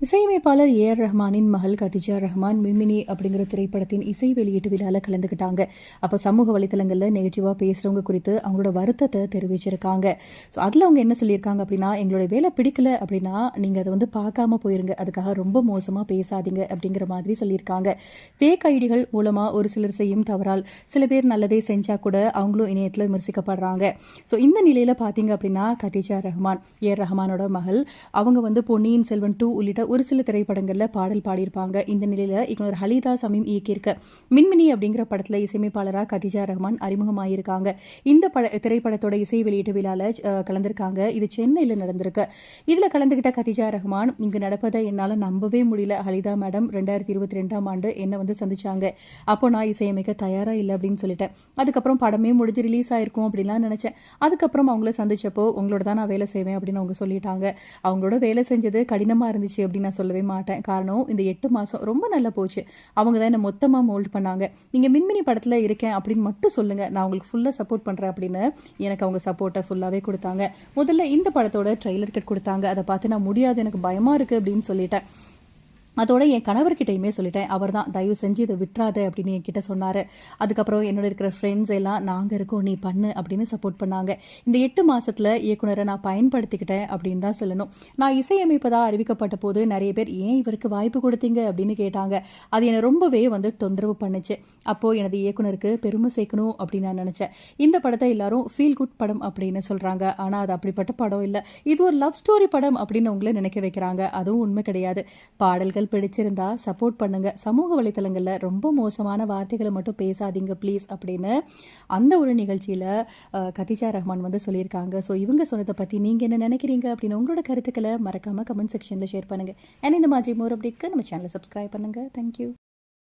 இசையமைப்பாளர் A R ரஹ்மானின் மகள் கதிஜா ரஹ்மான் மின்மினி அப்படிங்கிற திரைப்படத்தின் இசை வெளியீட்டு விழாவில் கலந்துக்கிட்டாங்க அப்போ சமூக வலைத்தளங்களில் நெகட்டிவாக பேசுகிறவங்க குறித்து அவங்களோட வருத்தத்தை தெரிவிச்சிருக்காங்க. ஸோ அதில் அவங்க என்ன சொல்லியிருக்காங்க அப்படின்னா எங்களோட வேலை பிடிக்கல அப்படின்னா நீங்கள் அதை வந்து பார்க்காம போயிருங்க. அதுக்காக ரொம்ப மோசமாக பேசாதீங்க அப்படிங்கிற மாதிரி சொல்லியிருக்காங்க. ஃபேக் ஐடிகள் மூலமாக ஒரு சிலர் செய்யும் தவறால் சில பேர் நல்லதே செஞ்சால் கூட அவங்களும் இணையத்தில் விமர்சிக்கப்படுறாங்க. ஸோ இந்த நிலையில் பார்த்தீங்க அப்படின்னா கதிஜா ரஹ்மான் ஏ ரஹ்மானோட மகள் அவங்க வந்து பொன்னியின் செல்வன் டூ உள்ளிட்ட ஒரு சில திரைப்படங்களில் பாடல் பாடியிருப்பாங்க. இந்த நிலையில் இயக்குனர் ஹலிதா சமீம் இயக்கியிருக்க மின்மினி அப்படிங்கிற படத்தில் இசையமைப்பாளராக கதிஜா ரஹ்மான் அறிமுகமாயிருக்காங்க இந்த பட திரைப்படத்தோட இசை வெளியீட்டு விழாவில் கலந்திருக்காங்க. இது சென்னையில் நடந்திருக்கு. இதில் கலந்துக்கிட்ட கதிஜா ரஹ்மான் இங்கு நடப்பதை என்னால் நம்பவே முடியல. ஹலிதா மேடம் ரெண்டாயிரத்தி இருபத்தி ரெண்டாம் ஆண்டு என்னை வந்து சந்திச்சாங்க. அப்போ நான் இசையமைக்க தயாராக இல்லை அப்படின்னு சொல்லிட்டேன். அதுக்கப்புறம் படமே முடிஞ்சு ரிலீஸ் ஆயிருக்கும் அப்படின்லாம் நினச்சேன். அதுக்கப்புறம் அவங்கள சந்திச்சப்போ உங்களோட தான் நான் வேலை செய்வேன் அப்படின்னு அவங்க சொல்லிட்டாங்க. அவங்களோட வேலை செஞ்சது கடினமாக இருந்துச்சு அப்படின்னு நான் சொல்லவே மாட்டேன். காரணம் இந்த எட்டு மாதம் ரொம்ப நல்லா போச்சு. அவங்க தான் என்னை மொத்தமாக மோல்ட் பண்ணாங்க. நீங்கள் மின்மினி படத்தில் இருக்கேன் அப்படின்னு மட்டும் சொல்லுங்கள் நான் உங்களுக்கு ஃபுல்லாக சப்போர்ட் பண்ணுறேன் அப்படின்னு எனக்கு அவங்க சப்போர்ட்டை ஃபுல்லாகவே கொடுத்தாங்க. முதல்ல இந்த படத்தோட ட்ரெய்லர் கட் கொடுத்தாங்க. அதை பார்த்து நான் முடியாது எனக்கு பயமாக இருக்குது அப்படின்னு சொல்லிட்டேன். அதோட என் கணவர்கிட்டையுமே சொல்லிட்டேன் அவர் தான் தயவு செஞ்சு இதை விட்டுறாத அப்படின்னு என்கிட்ட சொன்னார். அதுக்கப்புறம் என்னோட இருக்கிற ஃப்ரெண்ட்ஸ் எல்லாம் நாங்கள் இருக்கோம் நீ பண்ணு அப்படின்னு சப்போர்ட் பண்ணாங்க. இந்த எட்டு மாதத்தில் இயக்குனரை நான் பயன்படுத்திக்கிட்டேன் அப்படின்னு தான் சொல்லணும். நான் இசையமைப்பதாக அறிவிக்கப்பட்ட போது நிறைய பேர் ஏன் இவருக்கு வாய்ப்பு கொடுத்தீங்க? அப்படின்னு கேட்டாங்க. அது என்னை ரொம்பவே வந்து தொந்தரவு பண்ணுச்சு. அப்போது எனது இயக்குனருக்கு பெருமை சேர்க்கணும் அப்படின்னு நான் நினச்சேன். இந்த படத்தை எல்லாரும் ஃபீல் குட் படம் அப்படின்னு சொல்கிறாங்க ஆனால் அது அப்படிப்பட்ட படம் இல்லை. இது ஒரு லவ் ஸ்டோரி படம் அப்படின்னு உங்களை நினைக்க வைக்கிறாங்க. அதுவும் உண்மை கிடையாது. பாடல்கள் பிடிச்சிருந்தா சப்போர்ட் பண்ணுங்க. சமூக வலைத்தளங்களில் ரொம்ப மோசமான வார்த்தைகளை மட்டும் பேசாதீங்க ப்ளீஸ் அப்படின்னு அந்த ஒரு நிகழ்ச்சியில் கதிஜா ரஹ்மான் வந்து சொல்லியிருக்காங்க. ஸோ இவங்க சொன்னதை பற்றி நீங்கள் என்ன நினைக்கிறீங்க அப்படின்னு உங்களோட கருத்துக்களை மறக்காமல் கமெண்ட் செக்ஷனில் ஷேர் பண்ணுங்கள் ஏன்னா இந்த மாதிரி மோர் அப்டேட்க்கு நம்ம சேனலை சப்ஸ்கிரைப் பண்ணுங்கள் தேங்க்யூ